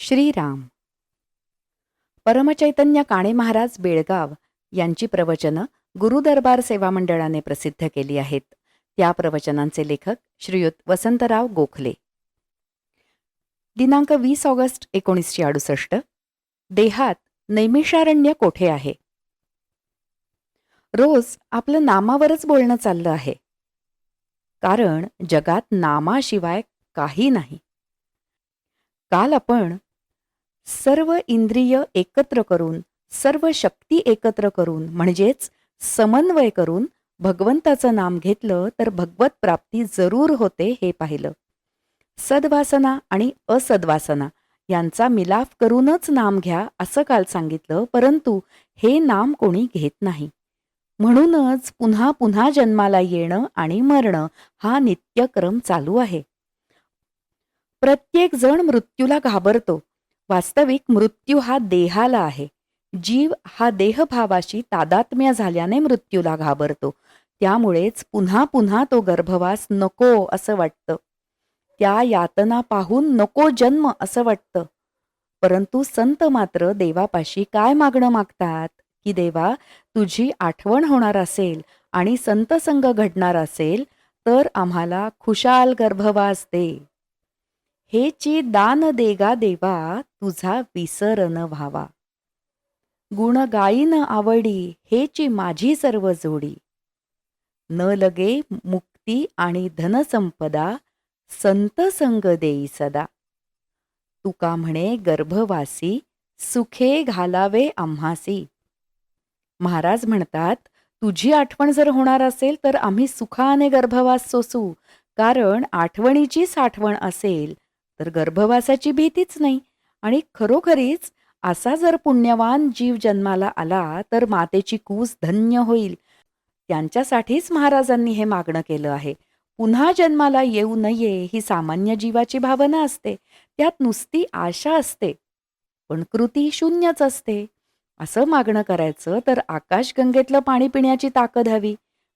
श्रीराम. परमचैतन्य काणे महाराज बेळगाव यांची प्रवचनं गुरुदरबार सेवा मंडळाने प्रसिद्ध केली आहेत. त्या प्रवचनांचे लेखक श्रीयुत वसंतराव गोखले. दिनांक वीस ऑगस्ट एकोणीसशे अडुसष्ट. देहात नैमिषारण्य कोठे आहे? रोज आपलं नामावरच बोलणं चाललं आहे. कारण जगात नामाशिवाय काही नाही. काल आपण सर्व इंद्रिय एकत्र करून सर्व शक्ती एकत्र करून म्हणजेच समन्वय करून भगवंताचं नाम घेतलं तर भगवत प्राप्ती जरूर होते हे पाहिलं. सद्वासना आणि असद्वासना यांचा मिलाफ करूनच नाम घ्या असं काल सांगितलं परंतु हे नाम कोणी घेत नाही. म्हणूनच पुन्हा पुन्हा जन्माला येणं आणि मरणं हा नित्यक्रम चालू आहे. प्रत्येक जण मृत्यूला घाबरतो. वास्तविक मृत्यू हा देहाला आहे. जीव हा देहभावाशी तादात्म्य झाल्याने मृत्यूला घाबरतो. त्यामुळेच पुन्हा पुन्हा तो गर्भवास नको असं वाटतं. त्या यातना पाहून नको जन्म असं वाटतं. परंतु संत मात्र देवापाशी काय मागणं मागतात? की देवा तुझी आठवण होणार असेल आणि संत संग घडणार असेल तर आम्हाला खुशाल गर्भवास दे. हेची दान देगा देवा तुझा विसर न व्हावा. गुण गायीन आवडी हेची माझी सर्व जोडी. न लगे मुक्ती आणि धनसंपदा संत संग देई सदा. तुका म्हणे गर्भवासी सुखे घालावे आम्हासी. महाराज म्हणतात तुझी आठवण जर होणार असेल तर आम्ही सुखाने गर्भवास सोसू कारण आठवणीची आठवण असेल तर गर्भवासाची भीतीच नाही. आणि खरोखरीच असा जर पुण्यवान जीव जन्माला आला तर मातेची कूस धन्य होईल. त्यांच्यासाठीच महाराजांनी हे मागणं केलं आहे. पुन्हा जन्माला येऊ नये ही सामान्य जीवाची भावना असते. त्यात नुसती आशा असते. पण कृती शून्यच असते. असं मागणं करायचं तर आकाशगंगेतलं पाणी पिण्याची ताकद हवी.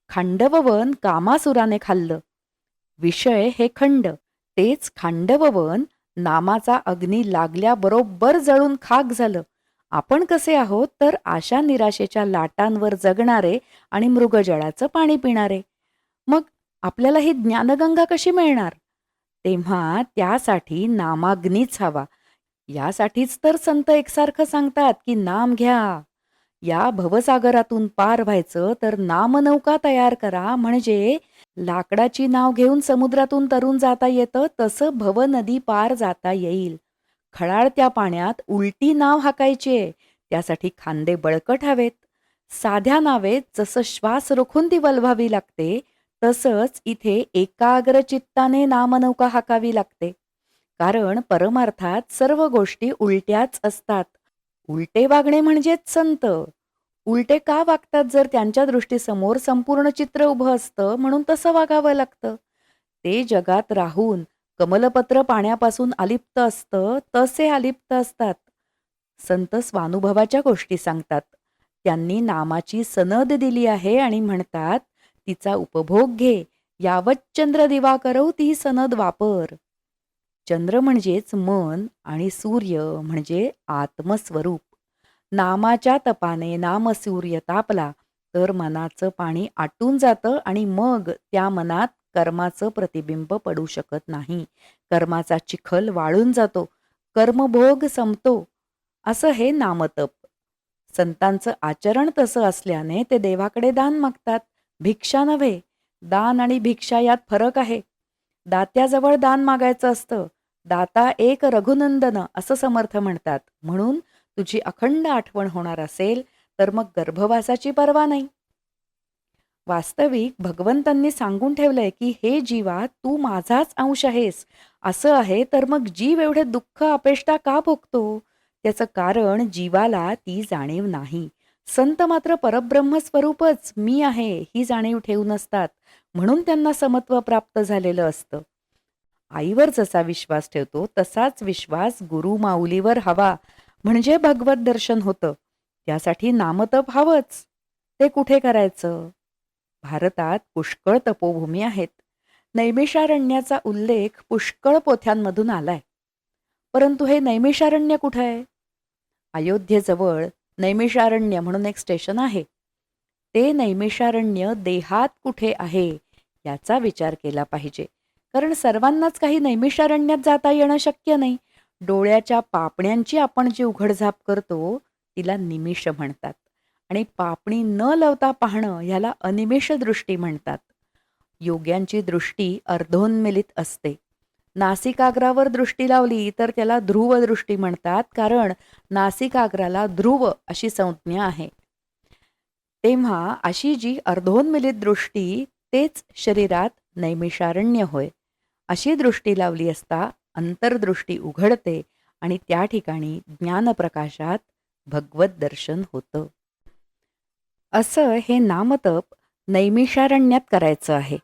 खांडववन कामासुराने खाल्लं. विषय हे खंड. तेच खांडववन नामाचा अग्नी लागल्याबरोबर जळून खाक झालं. आपण कसे आहोत तर आशा निराशेच्या लाटांवर जगणारे आणि मृगजळाचं पाणी पिणारे. मग आपल्याला ही ज्ञानगंगा कशी मिळणार? तेव्हा त्यासाठी नामाग्नीच हवा. यासाठीच तर संत एकसारखं सांगतात की नाम घ्या. या भवसागरातून पार व्हायचं तर नामनौका तयार करा. म्हणजे लाकडाची नाव घेऊन समुद्रातून तरून जाता येतं तसं भव नदी पार जाता येईल. खळाळत्या पाण्यात उलटी नाव हाकायचे त्यासाठी खांदे बळकट हवेत. साध्या नावेत जसं श्वास रोखून ती वलवावी लागते तसंच इथे एकाग्र चित्ताने नामनौका हाकावी लागते. कारण परमार्थात सर्व गोष्टी उलट्याच असतात. उलटे वागणे म्हणजेच संत. उलटे का वागतात जर त्यांच्या दृष्टीसमोर संपूर्ण चित्र उभं असतं? म्हणून तसं वागावं लागतं. ते जगात राहून कमलपत्र पाण्यापासून अलिप्त असतं तसे अलिप्त असतात. संत स्वानुभवाच्या गोष्टी सांगतात. त्यांनी नामाची सनद दिली आहे आणि म्हणतात तिचा उपभोग घे. यावत चंद्र दिवा करव ती सनद वापर. चंद्र म्हणजेच मन आणि सूर्य म्हणजे आत्मस्वरूप. नामाच्या तपाने नामसूर्य तापला तर मनाचं पाणी आटून जातं आणि मग त्या मनात कर्माचं प्रतिबिंब पडू शकत नाही. कर्माचा चिखल वाळून जातो कर्मभोग संपतो असं हे नामतप. संतांचं आचरण तसं असल्याने ते देवाकडे दान मागतात. भिक्षा नव्हे दान आणि भिक्षा यात फरक आहे. दात्याजवळ दान मागायचं असतं दाता एक रघुनंदन असं समर्थ म्हणतात. म्हणून तुझी अखंड आठवण होणार असेल तर मग गर्भवासाची पर्वा नाही. वास्तविक भगवंतांनी सांगून ठेवलंय की हे जीवा तू माझाच अंश आहेस. असं आहे तर मग जीव एवढे दुःख अपेष्टा का भोगतो? त्याचं कारण जीवाला ती जाणीव नाही. संत मात्र परब्रह्म स्वरूपच मी आहे ही जाणीव ठेवून असतात म्हणून त्यांना समत्व प्राप्त झालेलं असतं. आईवर जसा विश्वास ठेवतो तसाच विश्वास गुरु माऊलीवर हवा. म्हणजे भगवत दर्शन होतं. त्यासाठी नामतप हवंच. ते कुठे करायचं? भारतात पुष्कळ तपोभूमी आहेत. नैमिषारण्याचा उल्लेख पुष्कळ पोथ्यांमधून आलाय. परंतु हे नैमिषारण्य कुठं आहे? अयोध्येजवळ नैमिषारण्य म्हणून एक स्टेशन आहे. ते नैमिषारण्य देहात कुठे आहे याचा विचार केला पाहिजे. कारण सर्वांनाच काही नैमिषारण्यात जाता येणं शक्य नाही. डोळ्याच्या पापण्यांची आपण जी उघडझाप करतो तिला निमिष म्हणतात. आणि पापणी न लावता पाहणं ह्याला अनिमिष दृष्टी म्हणतात. योग्यांची दृष्टी अर्धोन्मिलित असते. नासिकाग्रावर दृष्टी लावली तर त्याला ध्रुव दृष्टी म्हणतात कारण नासिकाग्राला ध्रुव अशी संज्ञा आहे. तेव्हा अशी जी अर्धोन्मिलित दृष्टी तेच शरीरात नैमिषारण्य होय. अशी दृष्टी लावली असता अंतर्दृष्टी उघडते आणि त्या ठिकाणी ज्ञानप्रकाशात भगवत दर्शन होतं. असं हे नामतप नैमिषारण्यात करायचं आहे.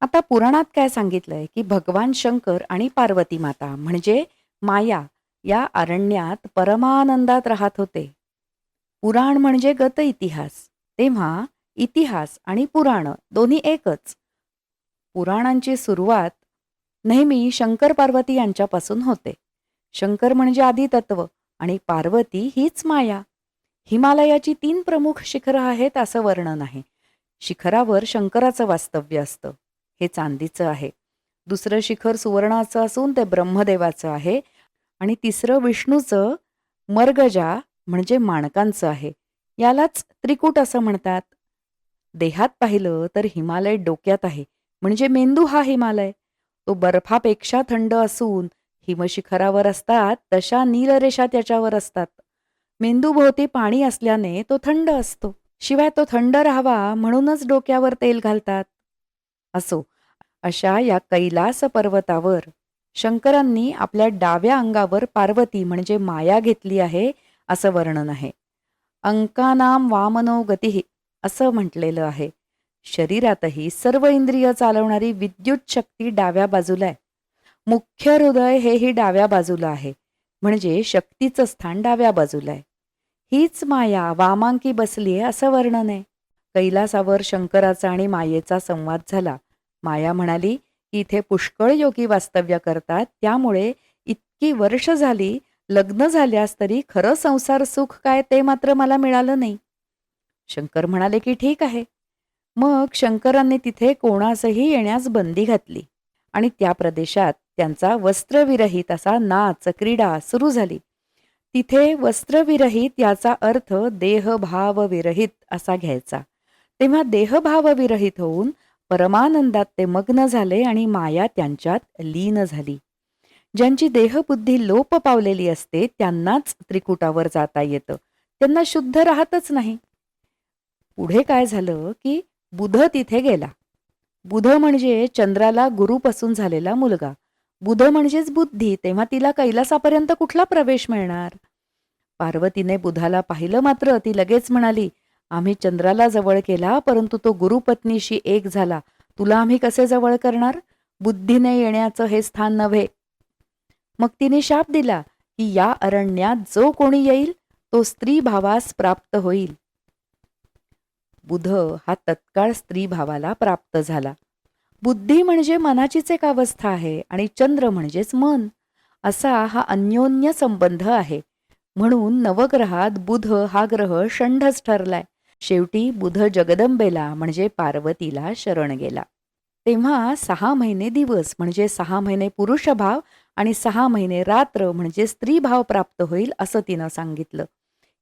आता पुराणात काय सांगितलंय की भगवान शंकर आणि पार्वती माता म्हणजे माया या अरण्यात परमानंदात राहत होते. पुराण म्हणजे गत इतिहास तेव्हा इतिहास आणि पुराण दोन्ही एकच. पुराणांची सुरुवात नेहमी शंकर पार्वती यांच्यापासून होते. शंकर म्हणजे आदितत्व आणि पार्वती हीच माया. हिमालयाची तीन प्रमुख शिखरं आहेत असं वर्णन आहे. शिखरावर शंकराचं वास्तव्य असतं. हे चांदीचं आहे. दुसरं शिखर सुवर्णाचं असून ते ब्रह्मदेवाचं आहे. आणि तिसरं विष्णूचं मर्गजा म्हणजे माणकांचं आहे. यालाच त्रिकूट असं म्हणतात. देहात पाहिलं तर हिमालय डोक्यात आहे. म्हणजे मेंदू हा हिमालय. तो बर्फापेक्षा थंड असून हिमशिखरावर असतात तशा नीलरेषा त्याच्यावर असतात. मेंदूभोवती पाणी असल्याने तो थंड असतो. शिवाय तो थंड राहावा म्हणूनच डोक्यावर तेल घालतात. असो अशा या कैलास पर्वतावर शंकरांनी आपल्या डाव्या अंगावर पार्वती म्हणजे माया घेतली आहे असं वर्णन आहे. अंकानाम वामनो गती असं म्हटलेलं आहे. शरीरातही सर्व इंद्रिय चालवणारी विद्युत शक्ती डाव्या बाजूला आहे. मुख्य हृदय हेही डाव्या बाजूला आहे. म्हणजे शक्तीचं स्थान डाव्या बाजूला आहे. हीच माया वामांकी बसलीये असं वर्णन आहे. कैलासावर शंकराचा आणि मायेचा संवाद झाला. माया म्हणाली की इथे पुष्कळ योगी वास्तव्य करतात. त्यामुळे इतकी वर्ष झाली लग्न झाल्यास तरी खरं संसार सुख काय ते मात्र मला मिळालं नाही. शंकर म्हणाले की ठीक आहे. मग शंकरांनी तिथे कोणासही येण्यास बंदी घातली. आणि त्या प्रदेशात त्यांचा वस्त्रविरहित असा नाच क्रीडा सुरू झाली. तिथे वस्त्रविरहित याचा अर्थ देहभावविरहित असा घ्यायचा. तेव्हा देहभावविरहित होऊन परमानंदात ते मग्न झाले आणि माया त्यांच्यात लीन झाली. ज्यांची देहबुद्धी लोप पावलेली असते त्यांनाच त्रिकुटावर जाता येतं. त्यांना शुद्ध राहतच नाही. पुढे काय झालं की बुध तिथे गेला. बुध म्हणजे चंद्राला गुरुपासून झालेला मुलगा. बुध म्हणजेच बुद्धी तेव्हा तिला कैलासापर्यंत कुठला प्रवेश मिळणार? पार्वतीने बुधाला पाहिलं मात्र ती लगेच म्हणाली आम्ही चंद्राला जवळ केला परंतु तो गुरुपत्नीशी एक झाला. तुला आम्ही कसे जवळ करणार? बुद्धीने येण्याचं हे स्थान नव्हे. मग तिने शाप दिला की या अरण्यात जो कोणी येईल तो स्त्री भावास प्राप्त होईल. बुध हा तत्काळ स्त्री भावाला प्राप्त झाला. बुद्धी म्हणजे मनाचीच एक अवस्था आहे आणि चंद्र म्हणजेच मन. असा हा अन्योन्य संबंध आहे. म्हणून नवग्रहात बुध हा ग्रह षंढच ठरलाय. शेवटी बुध जगदंबेला म्हणजे पार्वतीला शरण गेला. तेव्हा सहा महिने दिवस म्हणजे सहा महिने पुरुषभाव आणि सहा महिने रात्र म्हणजे स्त्रीभाव प्राप्त होईल असं तिनं सांगितलं.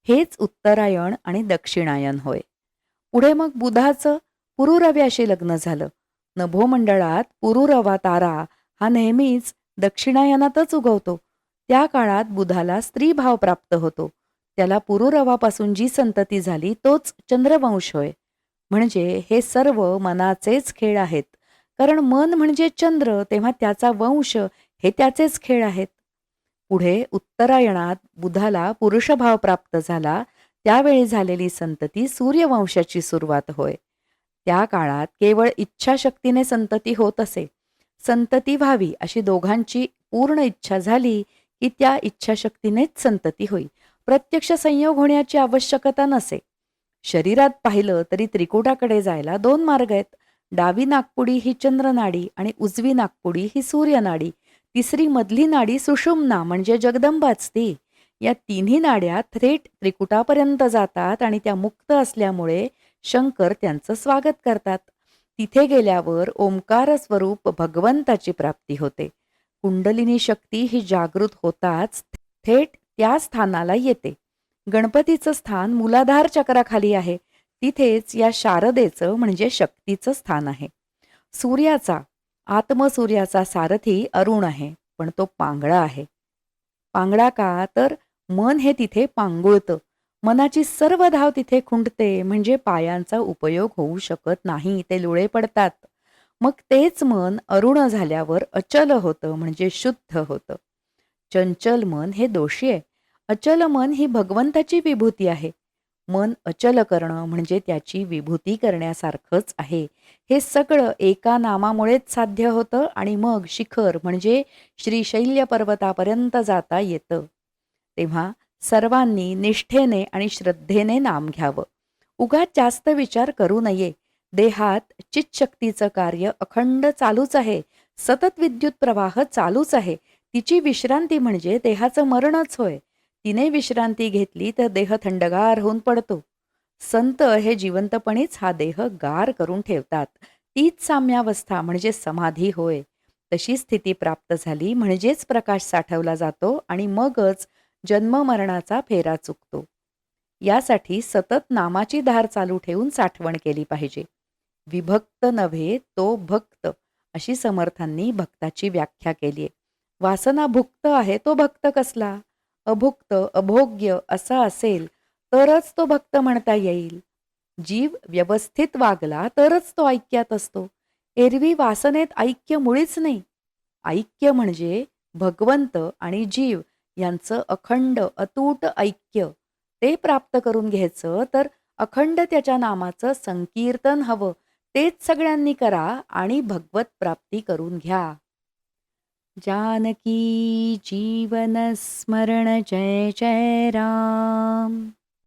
हेच उत्तरायण आणि दक्षिणायन होय. पुढे मग बुधाचं पुरुरव्याशी लग्न झालं. नभोमंडळात पुरुरवा तारा हा नेहमीच दक्षिणायनातच उगवतो. त्या काळात बुधाला स्त्रीभाव प्राप्त होतो. त्याला पुरुरवापासून जी संतती झाली तोच चंद्रवंश होय. म्हणजे हे सर्व मनाचेच खेळ आहेत. कारण मन म्हणजे चंद्र तेव्हा त्याचा वंश हे त्याचेच खेळ आहेत. पुढे उत्तरायणात बुधाला पुरुषभाव प्राप्त झाला. त्यावेळी झालेली संतती सूर्यवंशाची सुरुवात होय. त्या काळात केवळ इच्छाशक्तीने संतती होत असे. संतती व्हावी अशी दोघांची पूर्ण इच्छा झाली की त्या इच्छाशक्तीनेच संतती होई. प्रत्यक्ष संयोग होण्याची आवश्यकता नसे. शरीरात पाहिलं तरी त्रिकुटाकडे जायला दोन मार्ग आहेत. डावी नागपुडी ही चंद्रनाडी आणि उजवी नागपुडी ही सूर्यनाडी. तिसरी मधली नाडी सुषुम्ना म्हणजे जगदंबाच ती. या तिन्ही नाड्या थेट त्रिकुटापर्यंत जातात आणि त्या मुक्त असल्यामुळे शंकर त्यांचं स्वागत करतात. तिथे गेल्यावर ओंकार स्वरूप भगवंताची प्राप्ती होते. कुंडलिनी शक्ती ही जागृत होताच थेट त्या स्थानाला येते. गणपतीचं स्थान मुलाधार चक्राखाली आहे. तिथेच या शारदेचं म्हणजे शक्तीचं स्थान आहे. सूर्याचा आत्मसूर्याचा सारथी अरुण आहे पण तो पांगळा आहे. पांगळा का? तर मन हे तिथे पांगुळतं. मनाची सर्व धाव तिथे खुंटते म्हणजे पायांचा उपयोग होऊ शकत नाही ते लुळे पडतात. मग तेच मन अरुण झाल्यावर अचल होतं म्हणजे शुद्ध होतं. चंचल मन हे दोषी आहे. अचल मन ही भगवंताची विभूती आहे. मन अचल करणं म्हणजे त्याची विभूती करण्यासारखंच आहे. हे सगळं एका नामामुळेच साध्य होतं आणि मग शिखर म्हणजे श्रीशैल्य पर्वतापर्यंत जाता येतं. तेव्हा सर्वांनी निष्ठेने आणि श्रद्धेने नाम घ्यावं. उगाच जास्त विचार करू नये. देहात चितशक्तीचं कार्य अखंड चालूच आहे. सतत विद्युत प्रवाह चालूच आहे. तिची विश्रांती म्हणजे देहाचं मरणच होय. तिने विश्रांती घेतली तर देह थंडगार होऊन पडतो. संत हे जिवंतपणीच हा देह गार करून ठेवतात. तीच साम्यावस्था म्हणजे समाधी होय. तशी स्थिती प्राप्त झाली म्हणजेच प्रकाश साठवला जातो आणि मगच जन्ममरणाचा फेरा चुकतो. यासाठी सतत नामाची धार चालू ठेवून साठवण केली पाहिजे. विभक्त नव्हे तो भक्त अशी समर्थांनी भक्ताची व्याख्या केली आहे वासना भुक्त आहे तो भक्त कसला? अभुक्त अभोग्य असा असेल तरच तो भक्त म्हणता येईल. जीव व्यवस्थित वागला तरच तो ऐक्यात असतो. एरवी वासनेत ऐक्य मुळीच नाही. ऐक्य म्हणजे भगवंत आणि जीव यांचं अखंड अतूट ऐक्य ते प्राप्त करून घ्यायचं तर अखंड त्याच्या नामाचं संकीर्तन हवं. तेच सगळ्यांनी करा आणि भगवत प्राप्ती करून घ्या. जानकी जीवन स्मरण जय जय राम.